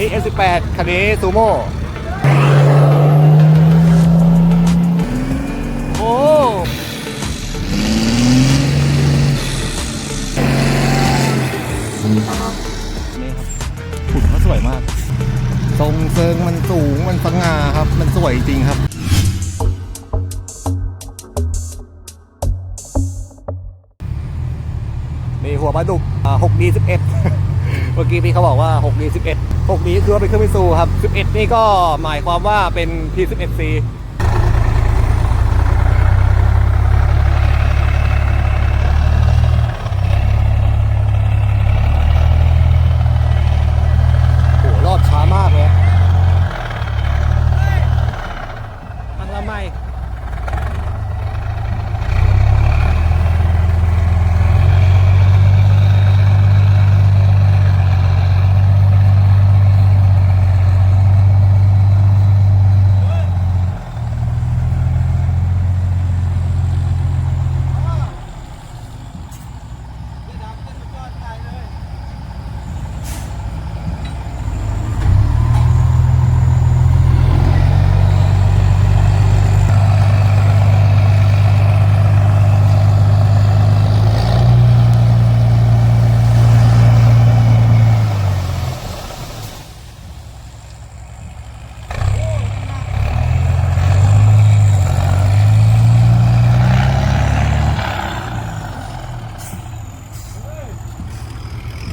นี้ S18 คันนี้ซูโม่โอ้นี่ครับหุ่นเขาสวยมาก ทรงเซิงมันสูงมันสง่าครับ มันสวยจริงครับนี่หัวปลาดุกอ่า 6D 11เมื่อกี้พี่เขาบอกว่า 6D 11 6D คือว่าเป็นเครื่องมิซูครับ 11 นี่ก็หมายความว่าเป็น P11C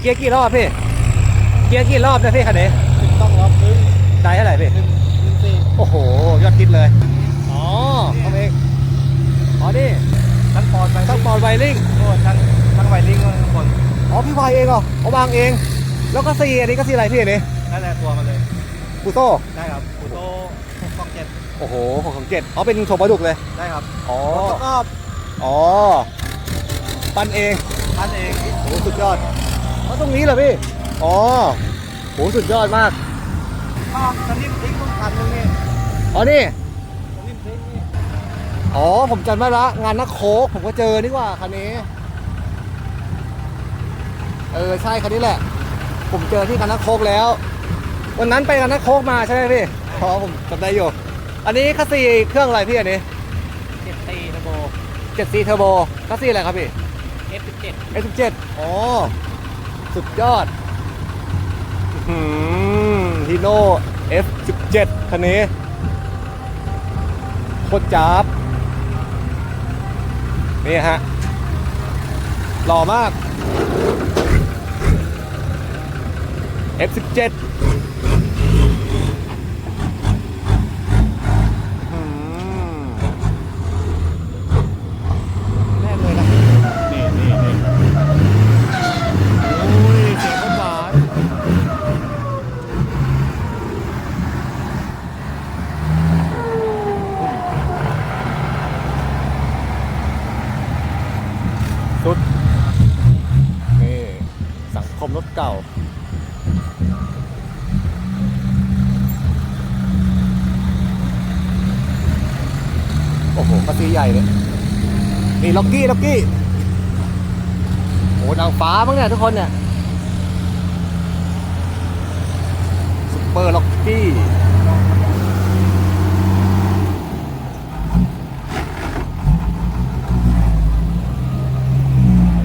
กียร์กี่รอบพี่ เกียร์กี่รอบนะพี่คันนี้ต้องรับพึ่งได้เท่าไหร่พี่หนึ่งหนึ่งสี่โอ้โห ยอดคิดเลย อ๋อเขาเองอ๋อนี่ทั้งปอดไปต้องปอดไวริงโอ้ทั้งทั้งไวริ่งทั้งคนอ๋อพี่วายเองเหรอเขาวางเอง แล้วก็ซีอันนี้ก็ซีอะไรพี่อันนี้นั่นแหละตัวมาเลยปูโต้ได้ครับอุโต้หกสองเจ็ดโอ้โหของของเจ็ดอ๋อเป็นโชว์ปลาดุกเลยได้ครับอ๋อแล้วก็อ๋อปั้นเองท่านเองโอ้โหสุดยอด อ๋อตรงนี้เหรอพี่ อ๋อโหสุดยอดมากข้าวสนิมทิ้งต้องคันนึงนี่อ๋อนี่สนิมทิ้งนี่อ๋อผมจำได้ละงานนักโคกผมก็เจอนี่หว่าคันนี้ เออใช่คันนี้แหละ ผมเจอที่งานนักโคกแล้ว วันนั้นไปงานนักโคกมาใช่ไหมพี่อ๋อผมจำได้อยู่ อันนี้คัสซีเครื่องอะไรพี่อันนี้เจ็ดตีนะโบ7 c เทอร์โบคัสซีอะไรครับพี่เอฟสิบเจ็ด S17 อ๋อ สุดยอดฮีโน่ F17 คันนี้โคตรจับนี่ฮะ หล่อมาก F17 อืมแน่เลยนะ นี่นี่นี่โอ้ย เสียงคนหวานสุด นี่ สังคมรถเก่า โอ้โหกระซีใหญ่เลยนี่ล็อกกี้ล็อกกี้โอ้นางฟ้ามั้งเนี่ยทุกคนเนี่ยซุปเปอร์ล็อกกี้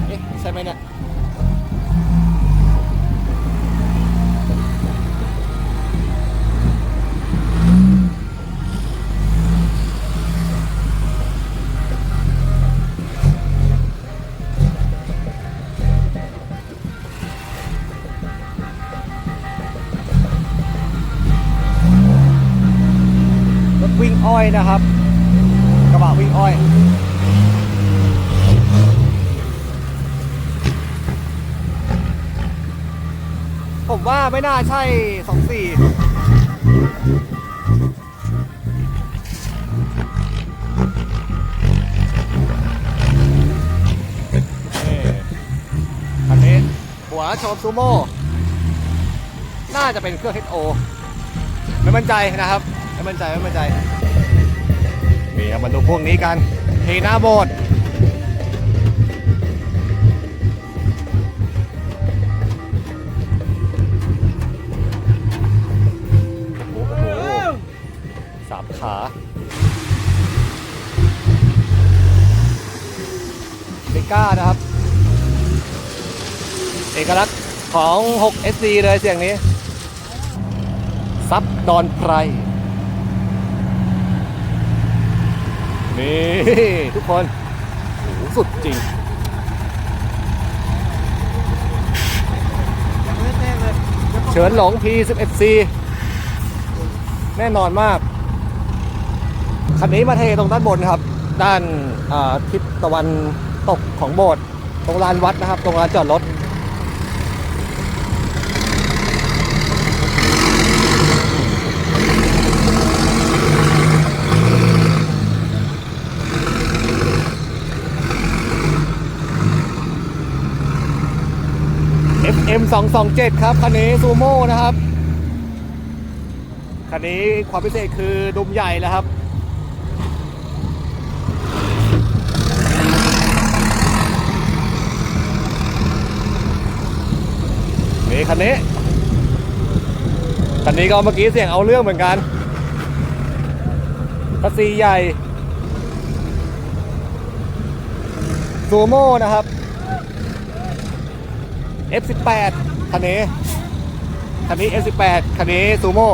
เอ๊ะใช่ไหมเนี่ย นะครับ กระบะวิ่งอ้อย ผมว่าไม่น่าใช่สองสี่คันนี้หัวโชมซูโม่ น่าจะเป็นเครื่อง HO ไม่มั่นใจนะครับ ไม่มั่นใจ ไม่มั่นใจี่มาดูพวกนี้กันเทหน้าโบสถ์สามขาเบก้านะครับ เอกลักษณ์ของ 6SC เลยเสียงนี้ ซับดอนไพร นี่ ทุกคนโอ้สุดจริงยังไม่แน่เลยเฉินหลง P11C แน่นอนมาก คันนี้มาเทตรงด้านบนครับ ด้านทิศตะวันตกของโบสถ์ตรงลานวัดนะครับ ตรงลานจอดรถ FM 227 ครับ คันนี้ซูโม่นะครับ คันนี้ความพิเศษคือดุมใหญ่แล้วครับนี่คันนี้ คันนี้ก็เมื่อกี้เสียงเอาเรื่องเหมือนกันภาษีใหญ่ซูโม่นะครับ F18 คันนี้ คันนี้ F18 คันนี้ซูโม่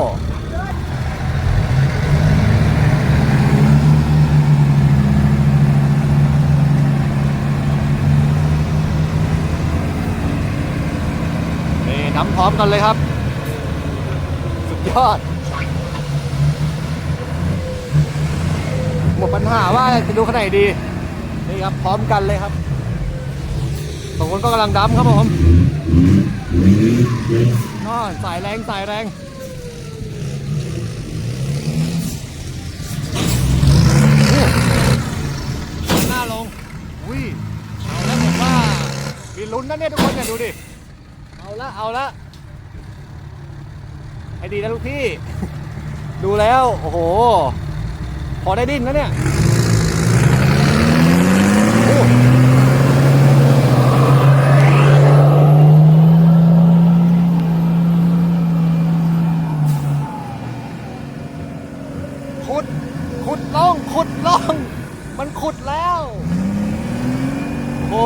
นี่น้ำพร้อมกันเลยครับ สุดยอด หมดปัญหาว่าจะดูขนาดดี นี่ครับ พร้อมกันเลยครับ สองคนก็กำลังดำครับผมนอนสายแรงสายแรงหน้าลงอุ้ยเอาแล้วผมว่ามีลุ้นนะเนี่ยทุกคนเนี่ยดูดิ เอาละเอาละให้ดีนะลูกพี่ ดูแล้ว โอ้โห พอได้ดิ้นนะเนี่ยโอ้ขุด ขุดล่อง ขุดล่อง มันขุดแล้ว โอ้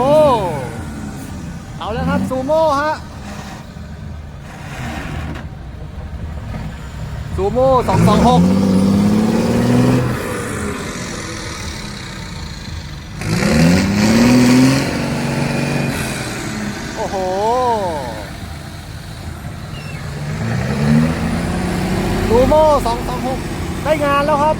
เอาแล้ว ครับซูโม่ฮะซูโม่สองสองหกโอ้โห ซูโม่สองสองหกได้งานแล้วครับ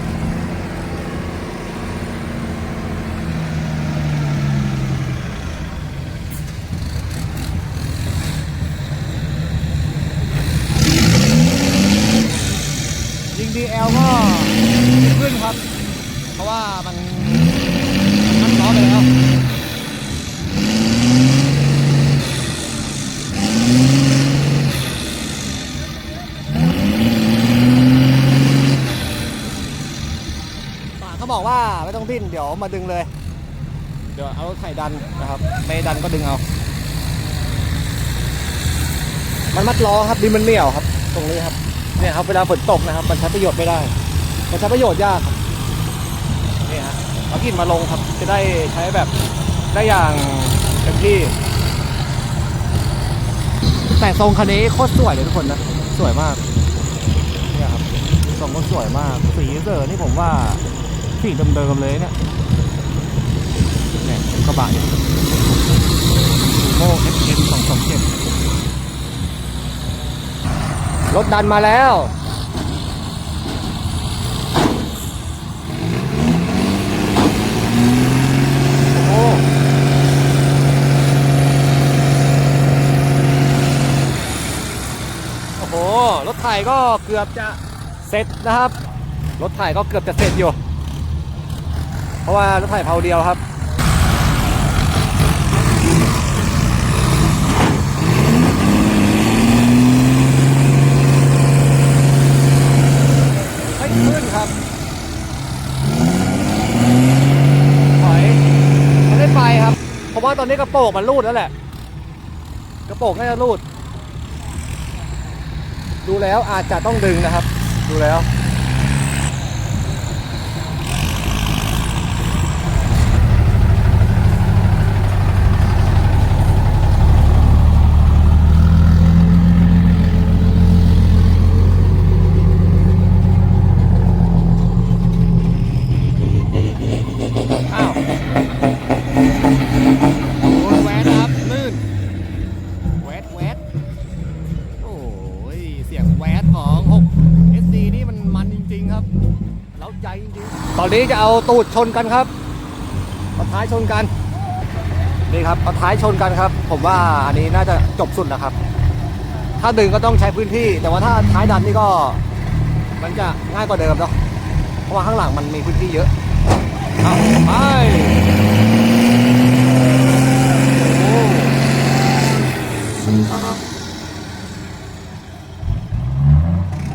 ยิง DL ก็ดีขึ้นครับ เพราะว่ามันมันล้อไปแล้ว ป่า เขาบอกว่าไม่ต้องดิ้นเดี๋ยวมาดึงเลย เดี๋ยวเอารถไถดันนะครับ ไม่ดันก็ดึงเอา มันมัดล้อครับดินมันเหนียวครับ ตรงนี้ครับ เนี่ยครับเวลาฝนตกนะครับ มันใช้ประโยชน์ไม่ได้ มันใช้ประโยชน์ยากครับนี่ฮะเอากินมาลงครับ จะได้ใช้แบบได้อย่างเต็มที่ แต่ทรงคันนี้โคตรสวยเลยทุกคนนะ สวยมาก เนี่ยครับทรงก็สวยมาก สีเซอร์นี่ผมว่า สีเดิมๆเลยเนี่ยเนี่ยกระบะเนี่ยโม่เอฟเอ็มสองสองเจ็ดรถดันมาแล้วโอ้โหโอ้โหรถไถก็เกือบจะเสร็จนะครับ รถไถก็เกือบจะเสร็จอยู่ เพราะว่ารถไถเผาเดียวครับไม่ขึ้นครับถอยไม่ได้ไปครับเพราะว่าตอนนี้กระโปรงมันรูดแล้วแหละ กระโปรงน่าจะรูด ดูแล้วอาจจะต้องดึงนะครับ ดูแล้ว นนี้จะเอาตูดชนกันครับเอาท้ายชนกัน นี่ครับเอาท้ายชนกันครับ ผมว่าอันนี้น่าจะจบสุดแล้วครับ ถ้าดึงก็ต้องใช้พื้นที่ แต่ว่าถ้าท้ายดันนี่ก็ มันจะง่ายกว่าเดิมเนาะเพราะว่าข้างหลังมันมีพื้นที่เยอะเอาไป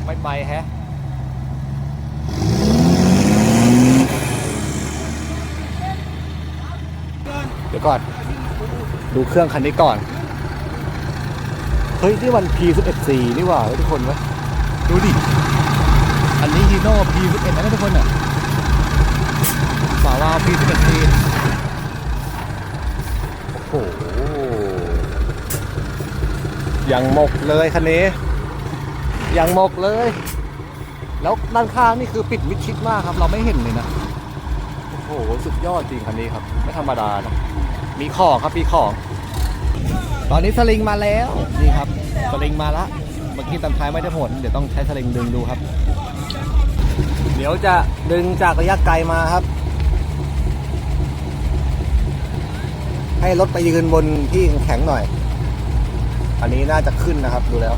ไม่ไปแฮะ เดี๋ยว ก่อน ดูเครื่องคันนี้ก่อน เฮ้ย นี่วัน P11C นี่หว่าเฮ้ยทุกคนเว้ยดูดิ อันนี้ฮีโน่ P11 นะทุกคนอะฝาวาล์ว P11C โอ้โห ยังหมกเลยคันนี้ ยังหมกเลย แล้วด้านข้างนี่คือปิดมิดชิดมากครับ เราไม่เห็นเลยนะ โอ้โห สุดยอดจริงคันนี้ครับ ไม่ธรรมดานะ มีของครับมีของตอนนี้สลิงมาแล้วนี่ครับสลิงมาละเมื่อกี้ตันท้ายไม่ได้ผลเดี๋ยวต้องใช้สลิงดึงดูครับ เดี๋ยวจะดึงจากระยะไกลมาครับ ให้รถไปยืนบนที่แข็งๆหน่อย อันนี้น่าจะขึ้นนะครับดูแล้ว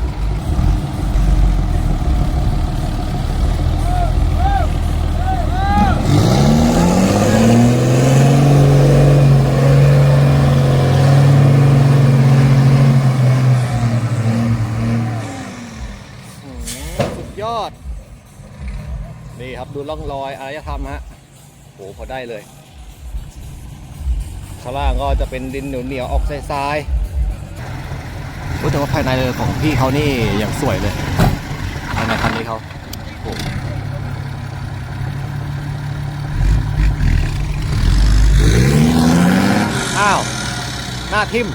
อด นี่ครับดูร่องรอยอารยธรรมฮะโหพอได้เลยข้างล่างก็จะเป็นดินเหนียวๆออกทรายๆโอ้แต่ว่าภายในของพี่เขานี่อย่างสวยเลยภายในคันนี้เขาโอ้อ้าว หน้าทิม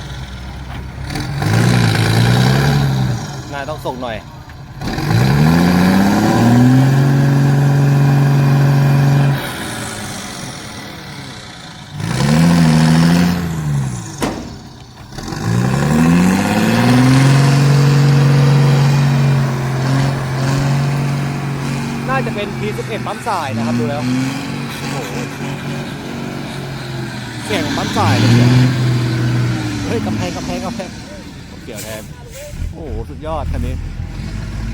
น้าต้องส่งหน่อย น่าจะ เป็น P11 ปั๊มสายนะครับดูแล้วโอ้โหเสียงปั๊มสายเลยเนี่ยเฮ้ยกำแพงกำแพงกำแพงเกี่ยวแทนโอ้โหสุดยอดคันนี้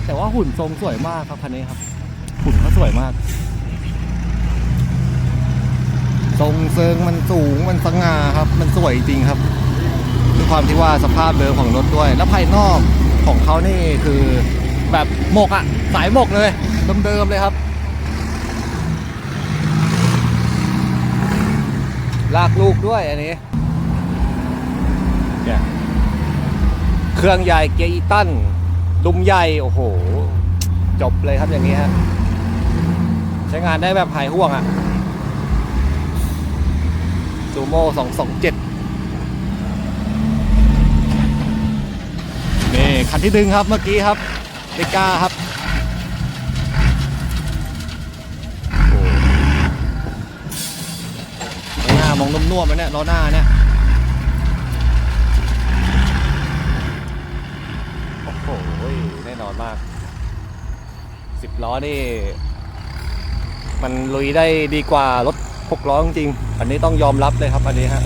แต่ว่าหุ่นทรงสวยมากครับคันนี้ครับ หุ่นเขาสวยมาก ทรงเซิงมันสูงมันสง่าครับ มันสวยจริงครับด้วยความที่ว่าสภาพเดิมของรถด้วย แล้วภายนอกของเขานี่คือแบบหมกอะสายหมกเลยเดิมๆเลยครับ ลากลูกด้วยอันนี้เนี่ยเครื่องใหญ่เกียร์อีตันดุมใหญ่ โอ้โห จบเลยครับอย่างนี้ฮะ ใช้งานได้แบบหายห่วงอะซูโม่สองสองเจ็ดนี่ คันที่ดึงครับเมื่อกี้ครับเดก้าครับ น่วมองนุ่มๆแล้วเนี่ยล้อหน้าเนี่ยโอ้โหแน่นอนมากสิบล้อนี่ มันลุยได้ดีกว่ารถหกล้อจริงอันนี้ต้องยอมรับเลยครับอันนี้ฮะ